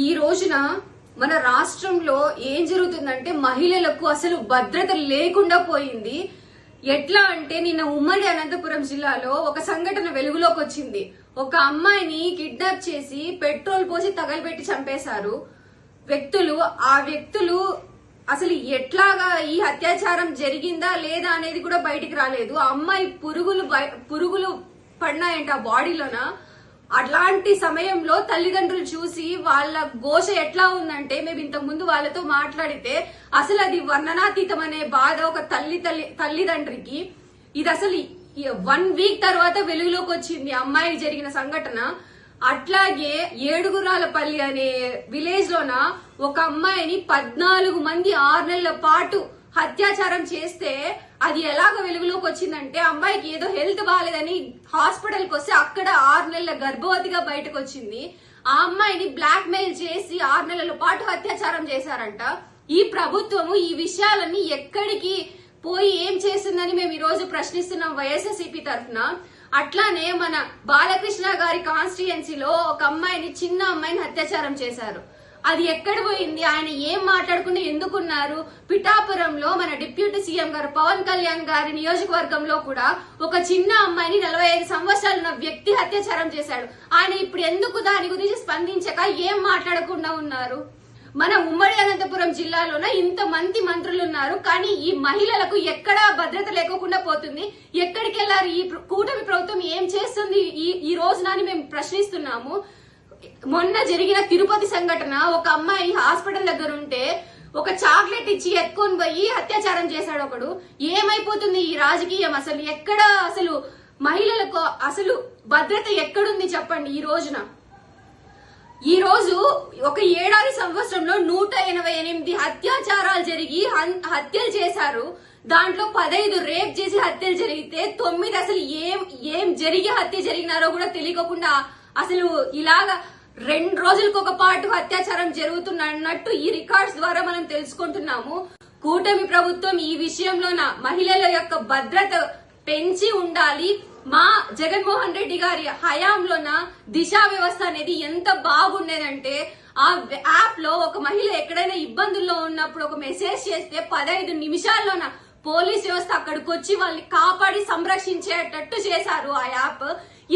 ఈ రోజున మన రాష్ట్రంలో ఏం జరుగుతుందంటే మహిళలకు అసలు భద్రత లేకుండా పోయింది. ఎట్లా అంటే నిన్న ఉమ్మడి అనంతపురం జిల్లాలో ఒక సంఘటన వెలుగులోకి వచ్చింది. ఒక అమ్మాయిని కిడ్నాప్ చేసి పెట్రోల్ పోసి తగలబెట్టి చంపేశారు. వ్యక్తులు ఆ వ్యక్తులు అసలు ఎట్లాగా ఈ అత్యాచారం జరిగిందా లేదా అనేది కూడా బయటికి రాలేదు. ఆ అమ్మాయి పురుగులు పురుగులు పడినాయంట ఆ బాడీలోన. అట్లాంటి సమయంలో తల్లిదండ్రులు చూసి వాళ్ళ ఘోష ఎట్లా ఉందంటే మేము ఇంతకు ముందు వాళ్ళతో మాట్లాడితే అసలు అది వర్ణనాతీతం అనే బాధ ఒక తల్లి తల్లి తల్లిదండ్రికి. ఇది అసలు వన్ వీక్ తర్వాత వెలుగులోకి వచ్చింది. ఆ అమ్మాయికి జరిగిన సంఘటన. అట్లాగే ఏడుగురాలపల్లి అనే విలేజ్ లోన ఒక అమ్మాయిని పద్నాలుగు మంది ఆరు నెలల పాటు అత్యాచారం చేస్తే అది ఎలాగ వెలుగులోకి వచ్చిందంటే అమ్మాయికి ఏదో హెల్త్ బాగాలేదని హాస్పిటల్కి వస్తే అక్కడ ఆరు నెలల గర్భవతిగా బయటకు వచ్చింది. ఆ అమ్మాయిని బ్లాక్ మెయిల్ చేసి ఆరు నెలల పాటు అత్యాచారం చేశారంట. ఈ ప్రభుత్వము ఈ విషయాలన్నీ ఎక్కడికి పోయి ఏం చేసిందని మేము ఈరోజు ప్రశ్నిస్తున్నాం వైఎస్ఎస్సీపీ తరఫున. అట్లానే మన బాలకృష్ణ గారి కాన్స్టిట్యుయెన్సీలో ఒక అమ్మాయిని చిన్న అమ్మాయిని అత్యాచారం చేశారు. అది ఎక్కడ పోయింది? ఆయన ఏం మాట్లాడకుండా ఎందుకున్నారు? పిఠాపురంలో మన డిప్యూటీ సీఎం గారు పవన్ కళ్యాణ్ గారి నియోజకవర్గంలో కూడా ఒక చిన్న అమ్మాయిని నలభై ఐదు సంవత్సరాలు ఉన్న వ్యక్తి అత్యాచారం చేశాడు. ఆయన ఇప్పుడు ఎందుకు దాని గురించి స్పందించక ఏం మాట్లాడకుండా ఉన్నారు? మన ఉమ్మడి అనంతపురం జిల్లాలోన ఇంత మంది మంత్రులు ఉన్నారు కానీ ఈ మహిళలకు ఎక్కడా భద్రత లేకోకుండా పోతుంది. ఎక్కడికి వెళ్ళారు ఈ కూటమి ప్రభుత్వం ఏం చేస్తుంది? ఈ ఈ రోజునని మేము ప్రశ్నిస్తున్నాము. మొన్న జరిగిన తిరుపతి సంఘటన ఒక అమ్మాయి హాస్పిటల్ దగ్గర ఉంటే ఒక చాక్లెట్ ఇచ్చి ఎత్తుకొని పోయి అత్యాచారం చేశాడు ఒకడు. ఏమైపోతుంది ఈ రాజకీయం? అసలు ఎక్కడ అసలు మహిళలకు అసలు భద్రత ఎక్కడుంది చెప్పండి ఈ రోజున? ఈ రోజు ఒక ఏడాది సంవత్సరంలో నూట ఎనభై ఎనిమిది అత్యాచారాలు జరిగి హత్యలు చేశారు. దాంట్లో పదైదు రేప్ చేసి హత్యలు జరిగితే తొమ్మిది అసలు ఏం ఏం జరిగి హత్య జరిగినారో కూడా తెలియకుండా అసలు ఇలాగా రెండు రోజులకు ఒక పాటు అత్యాచారం జరుగుతున్నట్టు ఈ రికార్డ్స్ ద్వారా మనం తెలుసుకుంటున్నాము. కూటమి ప్రభుత్వం ఈ విషయంలోన మహిళల యొక్క భద్రత పెంచి ఉండాలి. మా జగన్మోహన్ రెడ్డి గారి హయాంలోన దిశా వ్యవస్థ అనేది ఎంత బాగుండేదంటే ఆ యాప్లో ఒక మహిళ ఎక్కడైనా ఇబ్బందుల్లో ఉన్నప్పుడు ఒక మెసేజ్ చేస్తే పదహైదు నిమిషాల్లోన పోలీస్ వ్యవస్థ అక్కడికి వచ్చి వాళ్ళని కాపాడి సంరక్షించేటట్టు చేశారు ఆ యాప్.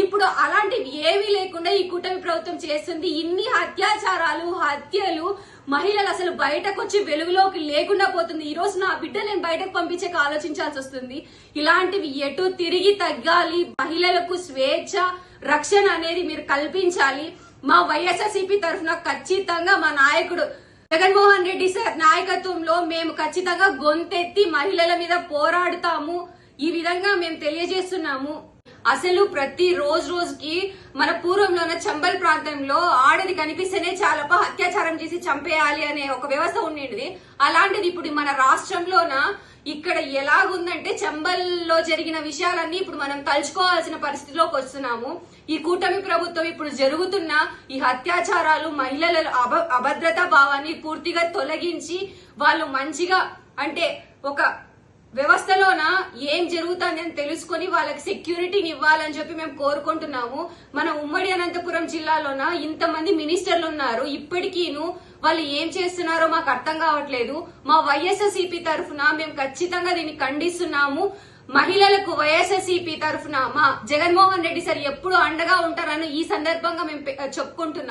ఇప్పుడు అలాంటివి ఏమీ లేకుండా ఈ కూటమి ప్రభుత్వం చేస్తుంది. ఇన్ని అత్యాచారాలు హత్యలు మహిళలు అసలు బయటకు వచ్చి వెలుగులోకి లేకుండా పోతుంది. ఈ రోజు నా బిడ్డ నేను బయటకు పంపించక ఆలోచించాల్సి వస్తుంది. ఇలాంటివి ఎటు తిరిగి తగ్గాలి? మహిళలకు స్వేచ్ఛ రక్షణ అనేది మీరు కల్పించాలి. మా వైఎస్ఆర్సీపీ తరఫున ఖచ్చితంగా మా నాయకుడు జగన్మోహన్ రెడ్డి సార్ నాయకత్వంలో మేము ఖచ్చితంగా గొంతెత్తి మహిళల మీద పోరాడుతాము. ఈ విధంగా మేము తెలియజేస్తున్నాము. అసలు ప్రతి రోజు రోజుకి మన పూర్వంలోన చంబల్ ప్రాంతంలో ఆడది కనిపిస్తేనే చాలప్ప అత్యాచారం చేసి చంపేయాలి అనే ఒక వ్యవస్థ ఉండేది. అలాంటిది ఇప్పుడు మన రాష్ట్రంలోన ఇక్కడ ఎలాగుందంటే చంబల్లో జరిగిన విషయాలన్నీ ఇప్పుడు మనం తలుచుకోవాల్సిన పరిస్థితిలోకి వస్తున్నాము. ఈ కూటమి ప్రభుత్వం ఇప్పుడు జరుగుతున్న ఈ అత్యాచారాలు మహిళల అభ అభద్రతా భావాన్ని పూర్తిగా తొలగించి వాళ్ళు మంచిగా అంటే ఒక వ్యవస్థలోన ఏం జరుగుతుంది అని తెలుసుకొని వాళ్ళకి సెక్యూరిటీని ఇవ్వాలని చెప్పి మేము కోరుకుంటున్నాము. మన ఉమ్మడి అనంతపురం జిల్లాలోన ఇంతమంది మినిస్టర్లు ఉన్నారు ఇప్పటికీను వాళ్ళు ఏం చేస్తున్నారో మాకు అర్థం కావట్లేదు. మా వైఎస్ఆర్సీపీ తరఫున మేము ఖచ్చితంగా దీన్ని ఖండిస్తున్నాము. మహిళలకు వైఎస్ఆర్సీపీ తరఫున మా జగన్మోహన్ రెడ్డి సార్ ఎప్పుడు అండగా ఉంటారని ఈ సందర్భంగా మేము చెప్పుకుంటున్నాం